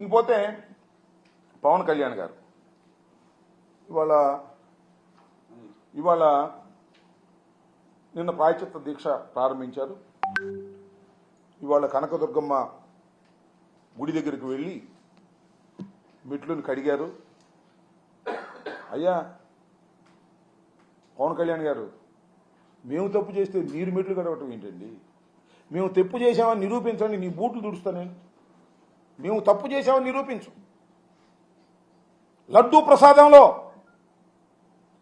ఇంకపోతే పవన్ కళ్యాణ్ గారు ఇవాళ ఇవాళ నిన్న ప్రాయచిత్త దీక్ష ప్రారంభించారు. ఇవాళ కనకదుర్గమ్మ గుడి దగ్గరికి వెళ్ళి మెట్లుని కడిగారు. అయ్యా పవన్ కళ్యాణ్ గారు మేము తప్పు చేస్తే మీరు మెట్లు కడగటం ఏంటండి? మేము తప్పు చేశామని నిరూపించండి నీ బూట్లు తుడుస్తానే. మేము తప్పు చేశామని నిరూపించు. లడ్డూ ప్రసాదంలో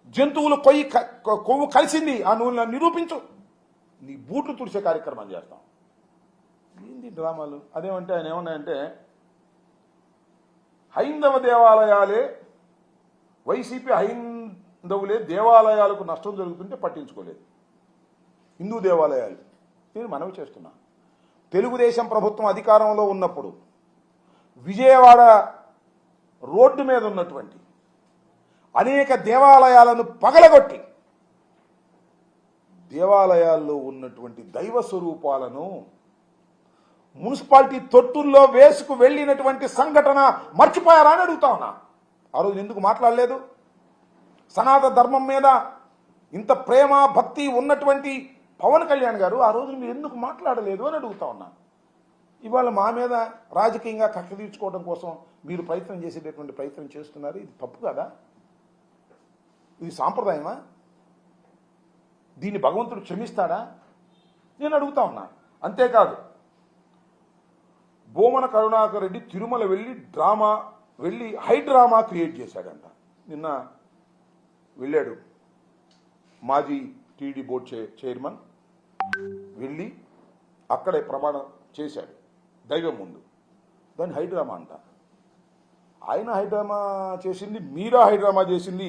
జంతువులు కొయ్యి కొవ్వు కలిసింది ఆ నువ్వు నిరూపించు. నీ బూట్లు తుడిచే కార్యక్రమం చేస్తాం. ఏంది డ్రామాలు? అదేమంటే ఆయన ఏమన్నాయంటే హైందవ దేవాలయాలే వైసీపీ హైందవులే దేవాలయాలకు నష్టం జరుగుతుంటే పట్టించుకోలేదు. హిందూ దేవాలయాలు. నేను మనవి చేస్తున్నా. తెలుగుదేశం ప్రభుత్వం అధికారంలో ఉన్నప్పుడు విజయవాడ రోడ్డు మీద ఉన్నటువంటి అనేక దేవాలయాలను పగలగొట్టి దేవాలయాల్లో ఉన్నటువంటి దైవ స్వరూపాలను మున్సిపాలిటీ తొట్టుల్లో వేసుకు వెళ్ళినటువంటి సంఘటన మర్చిపోయారా అని అడుగుతా ఉన్నా. ఆ రోజు ఎందుకు మాట్లాడలేదు? సనాతన ధర్మం మీద ఇంత ప్రేమ భక్తి ఉన్నటువంటి పవన్ కళ్యాణ్ గారు ఆ రోజు మీరు ఎందుకు మాట్లాడలేదు అని అడుగుతా ఉన్నాను ఇవాళ మా మీద రాజకీయంగా కక్ష తీర్చుకోవడం కోసం మీరు ప్రయత్నం చేసేటటువంటి ప్రయత్నం చేస్తున్నారు. ఇది తప్పు కదా? ఇది సాంప్రదాయమా? దీన్ని భగవంతుడు క్షమిస్తాడా? నేను అడుగుతా ఉన్నా. అంతేకాదు బోమన కరుణాకర్ రెడ్డి తిరుమల వెళ్ళి డ్రామా వెళ్ళి హై డ్రామా క్రియేట్ చేశాడంట. నిన్న వెళ్ళాడు మాజీ టీడీ బోర్డ్ చైర్మన్. వెళ్ళి అక్కడే ప్రమాణం చేశాడు. దైవం ముందు దాన్ని హైడ్రామా అంట. ఆయన హైడ్రామా చేసింది మీరా హైడ్రామా చేసింది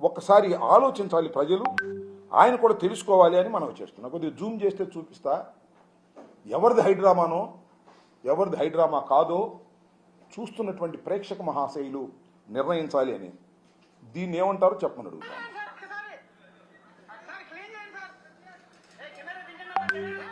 ఒక్కసారి ఆలోచించాలి ప్రజలు. ఆయన కూడా తెలుసుకోవాలి అని మనం చేస్తున్నాం. కొద్దిగా జూమ్ చేస్తే చూపిస్తా. ఎవరిది హైడ్రామానో ఎవరిది హైడ్రామా కాదో చూస్తున్నటువంటి ప్రేక్షక మహాశైలు నిర్ణయించాలి అని. దీన్ని ఏమంటారో చెప్పమని అడుగుతాను సార్ ఒక్కసారి ఒకసారి క్లీన్ చేయండి సార్ ఏ కెమెరా తీయండి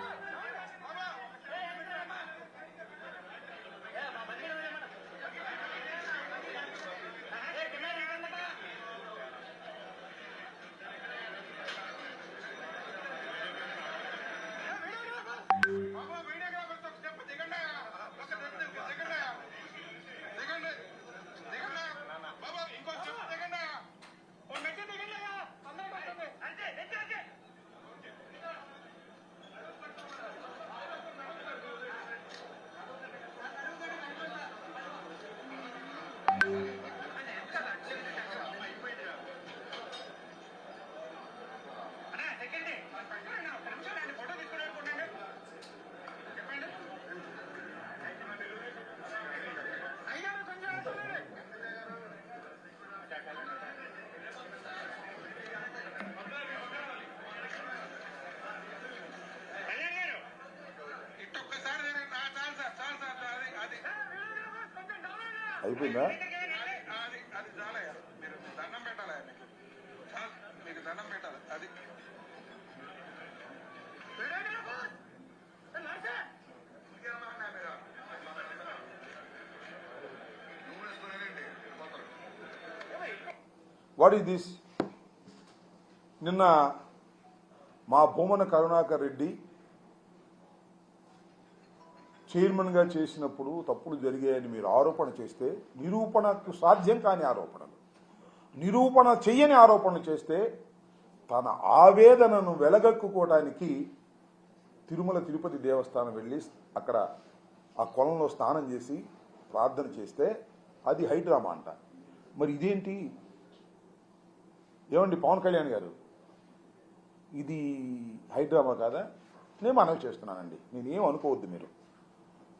బాబా వీడియోగ్రాఫర్ ఒక స్టెప్ దిగండి ఒక స్టెప్ దిగండి దిగండి దిగండి బాబా ఇంకో స్టెప్ దిగండి ఓ మెట్టు దిగండి తొందర పడుతుంది అంతే అంతే అంతే అన్నా సెకండ్ పక్కన ఒక నిమిషం అండి ఫోటో తీసుకుని ఉండండి చెప్పండి అయ్యారు కొంచెం వస్తున్నాడు కళ్యాణ్ గారు ఇటు ఒక్కసారి తిరగండి. ఆ, చాలు సార్ చాలు సార్ అది అది అయిపోయిందా అది అది చాలయ్యా మీరు దండం పెట్టాలి ఆయనకి చాలు మీకు దండం పెట్టాలి అయిపోయిందా? వాట్ ఈస్ దిస్ నిన్న మా భూమన కరుణాకర్ రెడ్డి చైర్మన్గా చేసినప్పుడు తప్పులు జరిగాయని మీరు ఆరోపణ చేస్తే నిరూపణకు సాధ్యం కాని ఆరోపణలు. నిరూపణ చెయ్యని ఆరోపణలు చేస్తే తన ఆవేదనను వెలగక్కుకోవడానికి తిరుమల తిరుపతి దేవస్థానం వెళ్ళి అక్కడ ఆ కొలంలో స్నానం చేసి ప్రార్థన చేస్తే అది హైడ్రామా అంట. మరి ఇదేంటి? ఏమండి పవన్ కళ్యాణ్ గారు? ఇది హైడ్రామా కాదా? నేను మనవి చేస్తున్నానండి. నేనేం అనుకోవద్దు మీరు.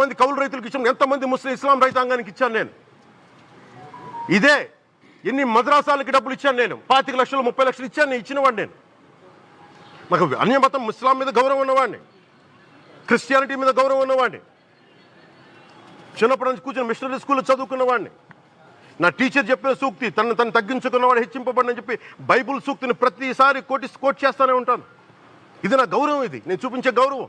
మంది కౌలు రైతులకు ఇచ్చాను ఎంతమంది ముస్లిం ఇస్లాం రైతాంగానికి ఇచ్చాను నేను. ఇదే ఎన్ని మద్రాసాలకి డబ్బులు ఇచ్చాను నేను. పాతిక లక్షలు ముప్పై లక్షలు ఇచ్చాను నేను ఇచ్చినవాడిని నేను. నాకు అన్యమతం ఇస్లాం మీద గౌరవం ఉన్నవాడిని క్రిస్టియానిటీ మీద గౌరవం ఉన్నవాడిని చిన్నప్పటి నుంచి కూర్చొని మిషనరీ స్కూల్లో చదువుకున్నవాడిని నా టీచర్ చెప్పిన సూక్తి తను తను తగ్గించుకున్నవాడు హెచ్చింపబడని చెప్పి బైబుల్ సూక్తిని ప్రతిసారి కోటి కోట్ చేస్తూనే ఉంటాను. ఇది నా గౌరవం ఇది. నేను చూపించే గౌరవం.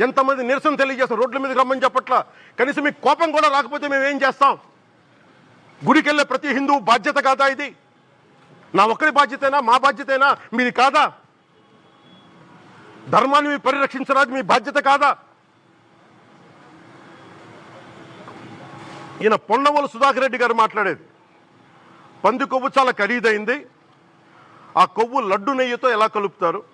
ఎంతమంది నిరసన తెలియజేస్తాం? రోడ్ల మీదకి రమ్మని చెప్పట్ల. కనీసం మీకు కోపం కూడా రాకపోతే మేము ఏం చేస్తాం? గుడికి వెళ్ళే ప్రతి హిందువు బాధ్యత కాదా ఇది? నా ఒక్కరి బాధ్యతేనా? మా బాధ్యతేనా? మీది కాదా? ధర్మాన్ని మీరు పరిరక్షించరాదు మీ బాధ్యత కాదా? ఈయన పొన్నవోలు సుధాకర్ రెడ్డి గారు మాట్లాడేది. పంది కొవ్వు చాలా ఖరీదైంది. ఆ కొవ్వు లడ్డు నెయ్యితో ఎలా కలుపుతారు?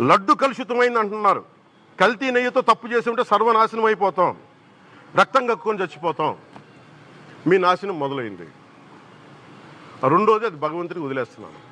లడ్డు కలుషితమైంది అంటున్నారు. కల్తీ నెయ్యితో తప్పు చేసి ఉంటే సర్వనాశనం అయిపోతాం. రక్తం కక్కుని చచ్చిపోతాం. మీ నాశనం మొదలైంది. రెండోది అది భగవంతుడికి వదిలేస్తున్నాను.